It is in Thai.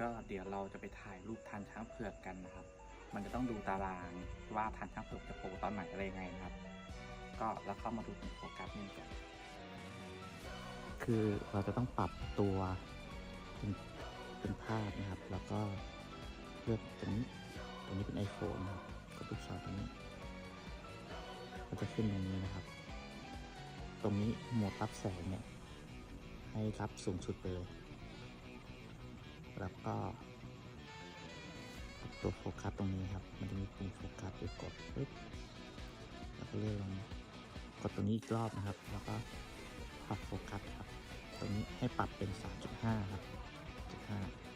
ก็เดี๋ยวเราจะไปถ่ายรูปทานช้างเผือกกันนะครับ มันจะต้องดูตารางว่าทานช้างเผือกจะโผล่ตอนไหนอะไรยังไงนะครับ ก็แล้วเข้ามาดูโฟกัสนี่กันคือเราจะต้องปรับตัวเป็นเป็นภาพนะครับ แล้วก็เลือกตรงนี้ตรงนี้เป็น iPhone นะครับกดลูกศรตรงนี้ก็จะขึ้นตรงนี้นะครับ ตรงนี้โหมดรับแสงเนี่ยให้รับสูงสุดไปเลย แล้วก็ตัวโฟกัสตรงนี้ครับ มันจะมีปุ่มโฟกัสไปกดปึ๊บแล้วก็เลื่อนลงกดตรงนี้อีกรอบนะครับ แล้วก็ปรับโฟกัสครับ ตรงนี้ให้ปรับเป็น 3.5 ครับ 3.5